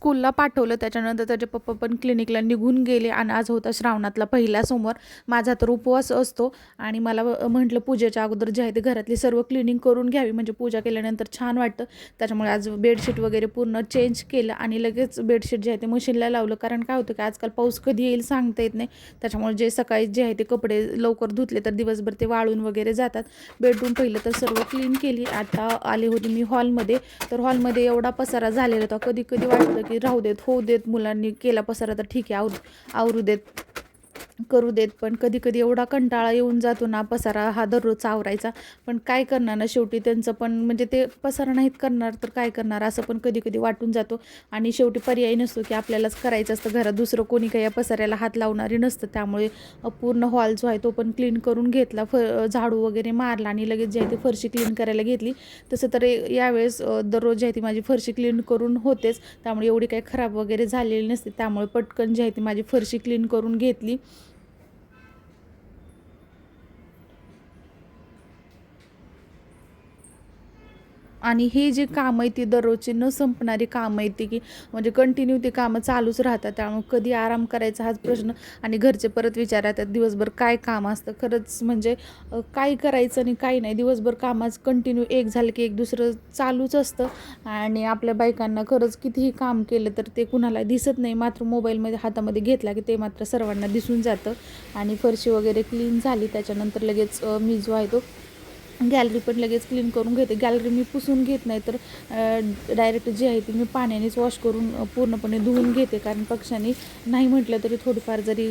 स्कूलला पाठवलं. त्याच्यानंतर त्याचे पप्पा पण क्लिनिकला निघून गेले आणि आज होता श्रावणातला पहिला सोमवार. माझा तर उपवास असतो आणि मला म्हटलं पूजेच्या अगोदर जे आहे ते घरातली सर्व क्लिनिंग करून घ्यावी. म्हणजे पूजा केल्यानंतर छान वाटतं. त्याच्यामुळे आज बेडशीट वगैरे पूर्ण चेंज केलं आणि लगेच बेडशीट जे आहे ते मशीनला लावलं. कारण काय होतं की आजकाल पाऊस कधी येईल सांगता येत नाही. त्याच्यामुळे जे सकाळी जे आहे ते कपडे लवकर धुतले तर दिवसभर ते वाळून वगैरे जातात. बेडरूम पहिलं तर सर्व क्लीन केली. आता आले होते मी हॉलमध्ये तर हॉलमध्ये एवढा पसारा झालेला होता. कधी कधी वाटतं की राहू देत होऊ देत मुलांनी केला पसारा तर ठीक आहे आवरू आवरू देत. करू देत पण कधी कधी एवढा कंटाळा येऊन जातो ना पसारा हा दररोज आवरायचा. पण काय करणार ना शेवटी त्यांचं पण म्हणजे ते पसारा नाहीत करणार तर काय करणार? असं पण कधी कधी वाटून जातो. आणि शेवटी पर्याय नसतो की आपल्यालाच करायचं असतं. घरात दुसरं कोणी काही या पसाऱ्याला हात लावणारी नसतं. त्यामुळे पूर्ण हॉल जो आहे तो पण क्लीन करून घेतला. फ झाडू वगैरे मारला आणि लगेच जे आहे ते फरशी क्लीन करायला घेतली. तसं तर यावेळेस दररोज जे आहे ती माझी फरशी क्लीन करून होतेच. त्यामुळे एवढी काही खराब वगैरे झालेली नसते. त्यामुळे पटकन जी आहे ती माझी फरशी क्लीन करून घेतली. आणि हे जे कामं आहे ती दररोजची न संपणारी कामं आहेत ती की म्हणजे कंटिन्यू ती कामं चालूच राहतात. त्यामुळे कधी आराम करायचा हाच प्रश्न आणि घरचे परत विचारतात दिवसभर काय काम असतं? खरंच म्हणजे काय करायचं आणि काय नाही. दिवसभर कामाच कंटिन्यू एक झालं की एक दुसरं चालूच असतं. आणि आपल्या बायकांना खरंच कितीही काम केलं तर ते कुणाला दिसत नाही. मात्र मोबाईलमध्ये हातामध्ये घेतला की ते मात्र सर्वांना दिसून जातं. आणि फरशी वगैरे क्लीन झाली त्याच्यानंतर लगेच मी जो आहे तो गॅलरी पण लगेच क्लीन करून घेते. गॅलरी मी पुसून घेत नाही तर डायरेक्ट जी आहे ती मी पाण्यानेच वॉश करून पूर्णपणे धुवून घेते. कारण पक्ष्यांनी नाही म्हटलं तरी थोडीफार जरी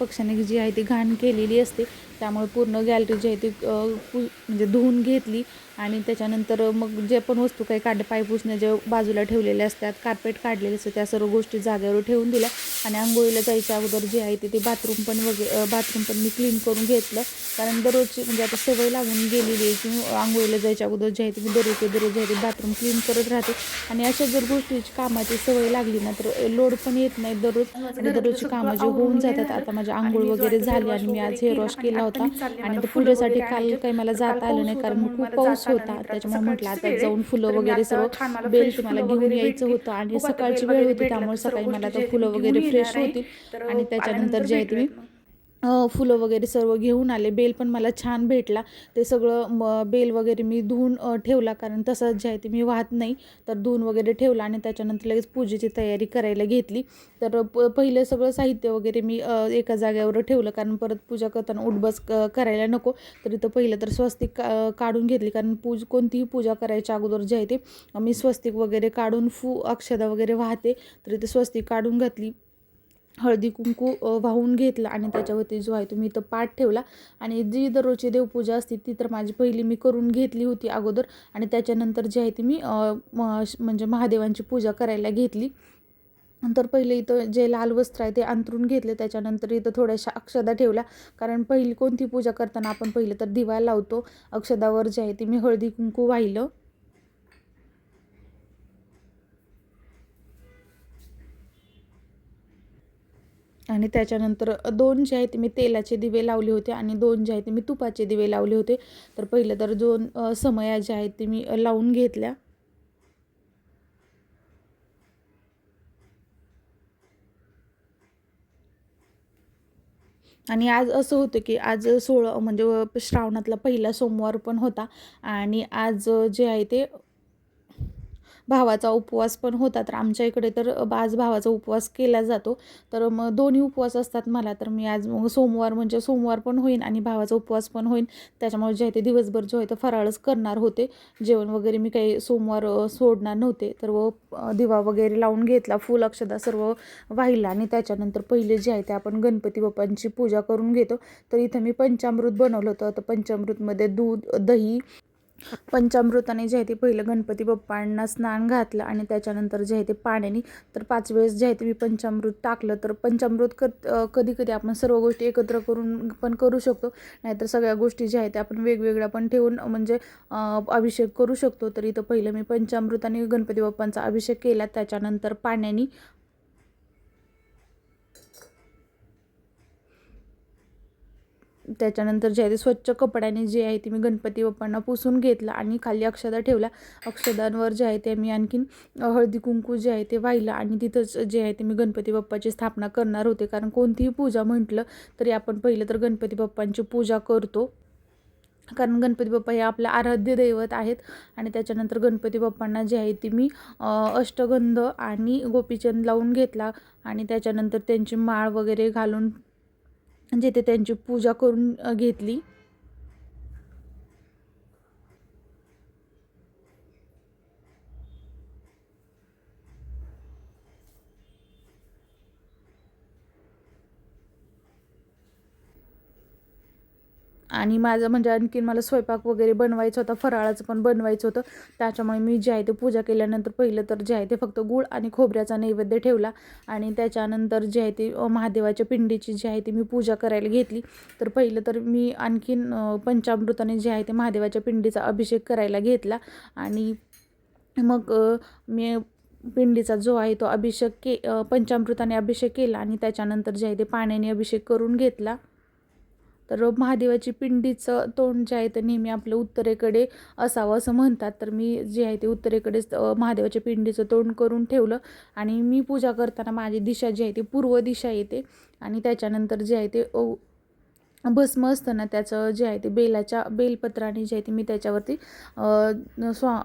पक्ष्याने जी आहे ती घाण केलेली असते त्यामुळे पूर्ण गॅलरी जी आहे ती म्हणजे धुवून घेतली आणि त्याच्यानंतर मग जे पण वस्तू काही काढ पाय पुसणे बाजूला ठेवलेल्या असतात कार्पेट काढलेले असतं त्या सर्व गोष्टी जागेवर ठेवून दिल्या आणि आंघोळीला जायच्या अगोदर जे आहे ते ते बाथरूम पण वगैरे बाथरूम पण मी क्लीन करून घेतलं. कारण दररोजची म्हणजे आता सवय लागून गेलेली आहे की आंघोळीला जायच्या अगोदर जे आहे ते मी दररोज दररोज जे आहे ते बाथरूम क्लीन करत राहते. आणि अशा जर गोष्टीची कामाची सवय लागली ना तर लोड पण येत नाही दररोज. आणि दररोजची कामं जे होऊन जातात आता माझी आंघोळ वगैरे झाली आणि मी आज हेअर वॉश केला होता. आणि ते पूजेसाठी काल काही मला जाता आलं नाही कारण खूप पाऊस होता. त्याच्यामुळे म्हटलं आता जाऊन फुलं वगैरे सर्व बेल्ट मला घेऊन यायचं होतं आणि सकाळची वेळ होती त्यामुळे सकाळी मला तर फुलं वगैरे फ्रेश होतील आणि त्याच्यानंतर जे आहे ते मी फुलं वगैरे सर्व घेऊन आले. बेल पण मला छान भेटला. ते सगळं म बेल वगैरे मी धुवून ठेवला. कारण तसंच जे आहे ते मी वाहत नाही. तर धुवून वगैरे ठेवला आणि त्याच्यानंतर लगेच पूजेची तयारी करायला घेतली. तर प पहिलं सगळं साहित्य वगैरे मी एका जाग्यावर ठेवलं. कारण परत पूजा करताना उठबस करायला नको. तर इथं पहिलं तर स्वस्तिक का काढून घेतली. कारण पूज कोणतीही पूजा करायच्या अगोदर जे आहे ते मी स्वस्तिक वगैरे काढून फू अक्षदा वगैरे वाहते. तर इथे स्वस्तिक काढून घातली. हळदी कुंकू वाहून घेतलं आणि त्याच्यावरती जो आहे तो मी इथं पाठ ठेवला. आणि जी दररोजची देवपूजा असते ती तर माझी पहिली मी करून घेतली होती अगोदर. आणि त्याच्यानंतर जी आहे ती मी म्हणजे महादेवांची पूजा करायला घेतली. नंतर पहिले इथं जे लाल वस्त्र आहे ते अंतरून घेतले. त्याच्यानंतर इथं थोड्याशा अक्षदा ठेवल्या. कारण पहिली कोणती पूजा करताना आपण पहिलं तर दिवा लावतो. अक्षदावर जे आहे ते मी हळदी कुंकू वाहिलं. आणि त्याच्यानंतर दोन जे आहेत मी तेलाचे दिवे लावले होते आणि दोन जे आहेत मी तुपाचे दिवे लावले होते. तर पहिलं तर दोन समया ज्या आहेत ते मी लावून घेतल्या. आणि आज असं होतं की आज सोळा म्हणजे श्रावणातला पहिला सोमवार पण होता. आणि आज जे आहे ते भावाचा उपवास पण होता. तर आमच्या इकडे तर आज भावाचा उपवास केला जातो. तर मग दोन्ही उपवास असतात मला. तर मी आज मग सोमवार म्हणजे सोमवार पण होईन आणि भावाचा उपवास पण होईन. त्याच्यामुळे जे आहे ते दिवसभर जो आहे तो फराळच करणार होते. जेवण वगैरे मी काही सोमवार सोडणार नव्हते. तर व दिवा वगैरे लावून घेतला फुल अक्षदा सर्व वाहिला आणि त्याच्यानंतर पहिले जे आहे ते आपण गणपती बाप्पांची पूजा करून घेतो. तर इथं मी पंचामृत बनवलं होतं. तर पंचामृतमध्ये दूध दही पंचामृताने जे आहे ते पहिलं गणपती बाप्पांना स्नान घातलं आणि त्याच्यानंतर जे आहे ते पाण्याने तर पाच वेळेस जे आहे ते मी पंचामृत टाकलं. तर पंचामृत क कधी कधी आपण सर्व गोष्टी एकत्र करून पण करू शकतो. नाहीतर सगळ्या गोष्टी ज्या आहेत त्या आपण वेगवेगळ्या पण ठेवून म्हणजे अभिषेक करू शकतो. तर इथं पहिलं मी पंचामृताने गणपती बाप्पांचा अभिषेक केला. त्याच्यानंतर पाण्याने त्याच्यानंतर जे आहे ते स्वच्छ कपड्याने जे आहे ते मी गणपती बाप्पांना पुसून घेतलं आणि खाली अक्षदा ठेवला अक्षदांवर जे आहे ते मी आणखीन हळदी कुंकू जे आहे ते वाहिलं आणि तिथंच जे आहे ते मी गणपती बाप्पाची स्थापना करणार होते. कारण कोणतीही पूजा म्हटलं तरी आपण पहिलं तर गणपती बाप्पांची पूजा करतो. कारण गणपती बाप्पा हे आपलं आराध्य दैवत आहेत आणि त्याच्यानंतर गणपती बाप्पांना जे आहे ते मी अष्टगंध आणि गोपीचंद लावून घेतला आणि त्याच्यानंतर त्यांची माळ वगैरे घालून म्हणजे जिथे त्यांची पूजा करून घेतली. आणि माझं म्हणजे आणखीन मला स्वयंपाक वगैरे बनवायचं होता फराळाचं पण बनवायचं होतं. त्याच्यामुळे मी जे आहे ते पूजा केल्यानंतर पहिलं तर जे आहे ते फक्त गूळ आणि खोबऱ्याचा नैवेद्य ठेवला. आणि त्याच्यानंतर जे आहे ते महादेवाच्या पिंडीची जी आहे ती मी पूजा करायला घेतली. तर पहिलं तर मी आणखीन पंचामृताने जे आहे ते महादेवाच्या पिंडीचा अभिषेक करायला घेतला. आणि मग मी पिंडीचा जो आहे तो अभिषेक के पंचामृताने अभिषेक केला. आणि त्याच्यानंतर जे आहे ते पाण्याने अभिषेक करून घेतला. तर महादेवाची पिंडीचं तोंड जे आहे ते नेहमी आपलं उत्तरेकडे असावं असं म्हणतात. तर मी जे आहे ते उत्तरेकडेच महादेवाच्या पिंडीचं तोंड करून ठेवलं. आणि मी पूजा करताना माझी दिशा जी आहे ती पूर्व दिशा येते. आणि त्याच्यानंतर जे आहे ते भस्म असतं ना त्याचं जे आहे ते बेलाच्या बेलपत्राने जे आहे ते मी त्याच्यावरती स्वा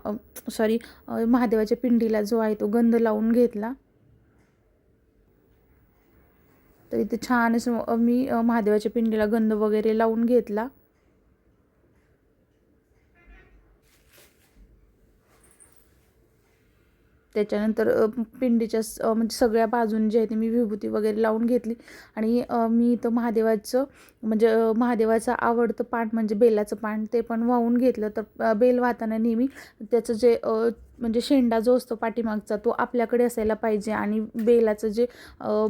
सॉरी महादेवाच्या पिंडीला जो आहे तो गंध लावून घेतला. तर इथे छान असं मी महादेवाच्या पिंडीला गंध वगैरे लावून घेतला. त्याच्यानंतर पिंडीच्या म्हणजे सगळ्या बाजून जे आहे ते मी विभूती वगैरे लावून घेतली. आणि मी इथं महादेवाचं म्हणजे महादेवाचं आवडतं पान म्हणजे बेलाचं पान ते पण वाहून घेतलं. तर बेल वाहताना नेहमी त्याचं जे म्हणजे शेंडा जो असतो पाठीमागचा तो आपल्याकडे असायला पाहिजे. आणि बेलाचं जे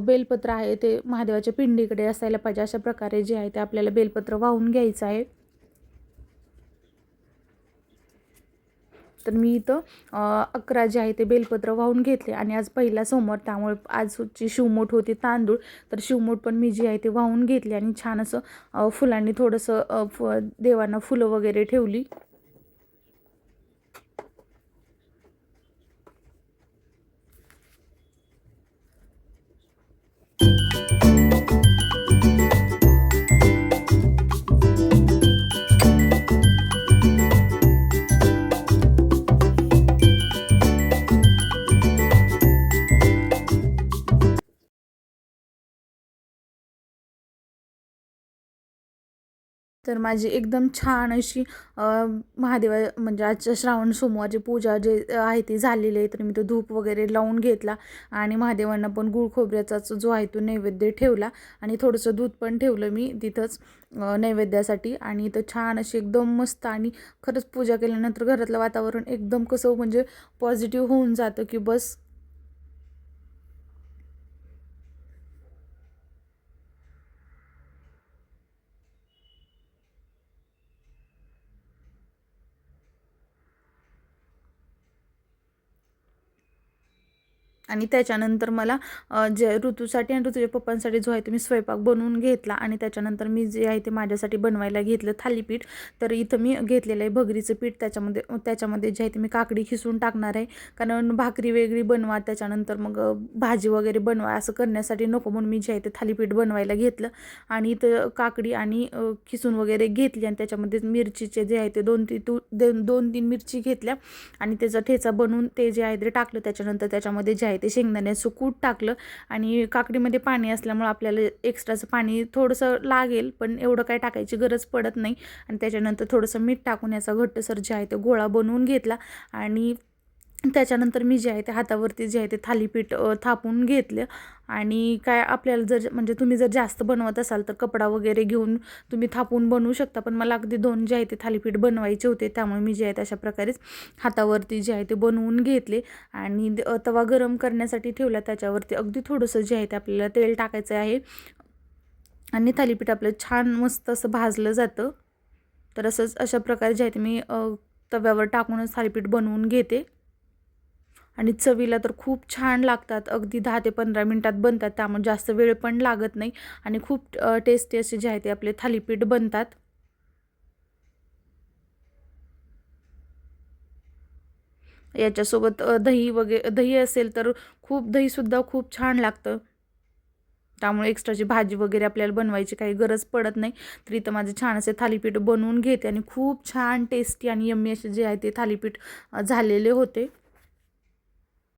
बेलपत्र आहे ते महादेवाच्या पिंडीकडे असायला पाहिजे. अशा प्रकारे जे आहे ते आपल्याला बेलपत्र वाहून घ्यायचं आहे. तर मी इथं अकरा जे आहे ते बेलपत्र वाहून घेतले आणि आज पहिला सोमवार त्यामुळे आजची शिवमोठ होती तांदूळ तर शिवमोठ पण मी जी आहे ते वाहून घेतली आणि छान असं फुलांनी थोडंसं फ देवांना फुलं वगैरे ठेवली. तर माझी एकदम छान अशी महादेवा म्हणजे आजच्या श्रावण सोमवारची पूजा जे आहे ती झालेली आहे. तर मी तो धूप वगैरे लावून घेतला आणि महादेवांना पण गुळ खोबऱ्याचाच जो आहे तो नैवेद्य ठेवला आणि थोडंसं दूध पण ठेवलं मी तिथंच नैवेद्यासाठी. आणि इथं छान अशी एकदम मस्त आणि खरंच पूजा केल्यानंतर घरातलं वातावरण एकदम कसं म्हणजे पॉझिटिव्ह होऊन जातं की बस आणि त्याच्यानंतर मला जे ऋतूसाठी आणि ऋतूच्या पप्पांसाठी जो आहे तो मी स्वयंपाक बनवून घेतला आणि त्याच्यानंतर मी जे आहे ते माझ्यासाठी बनवायला घेतलं थालीपीठ. तर इथं मी घेतलेलं आहे भगरीचं पीठ. त्याच्यामध्ये त्याच्यामध्ये जे आहे ते मी काकडी खिसून टाकणार आहे. कारण भाकरी वेगळी बनवा त्याच्यानंतर मग भाजी वगैरे बनवा असं करण्यासाठी नको म्हणून मी जे आहे ते थालीपीठ बनवायला घेतलं. आणि इथं काकडी आणि खिसून वगैरे घेतली आणि त्याच्यामध्ये मिरचीचे जे आहे ते दोन ती तू दोन तीन मिरची घेतल्या आणि त्याचा ठेचा बनवून ते जे आहे ते टाकलं. त्याच्यानंतर त्याच्यामध्ये जे आहे आहे ते शेंगदाण्याचं कूट टाकलं आणि काकडीमध्ये पाणी असल्यामुळं आपल्याला एक्स्ट्राचं पाणी थोडंसं लागेल पण एवढं काय टाकायची गरज पडत नाही. आणि त्याच्यानंतर थोडंसं मीठ टाकून याचा घट्टसर जे आहे ते गोळा बनवून घेतला आणि त्याच्यानंतर मी जे आहे ते हातावरती जे आहे ते थालीपीठ थापून घेतलं. आणि काय आपल्याला जर म्हणजे तुम्ही जर जास्त बनवत असाल तर कपडा वगैरे घेऊन तुम्ही थापून बनवू शकता. पण मला अगदी दोन जे आहे ते थालीपीठ बनवायचे होते त्यामुळे मी जे आहे अशा प्रकारेच हातावरती जे आहे ते बनवून घेतले. आणि तवा गरम करण्यासाठी ठेवला. त्याच्यावरती अगदी थोडंसं जे आहे ते आपल्याला तेल टाकायचं आहे. आणि थालीपीठ आपलं छान मस्त असं भाजलं जातं. तर असंच अशा प्रकारे जे आहे ते मी तव्यावर टाकूनच थालीपीठ बनवून घेते. आणि चवीला तर खूप छान लागतात. अगदी दहा ते पंधरा मिनटात बनतात. त्यामुळे जास्त वेळ पण लागत नाही. आणि खूप टेस्टी असे जे आहे ते आपले थालीपीठ बनतात. याच्यासोबत दही वगैरे दही असेल तर खूप दहीसुद्धा खूप छान लागतं. त्यामुळे एक्स्ट्राची भाजी वगैरे आपल्याला बनवायची काही गरज पडत नाही. तर इथं माझे छान असे थालीपीठ बनवून घेते. आणि खूप छान टेस्टी आणि यम्मी असे जे आहे ते थालीपीठ झालेले होते.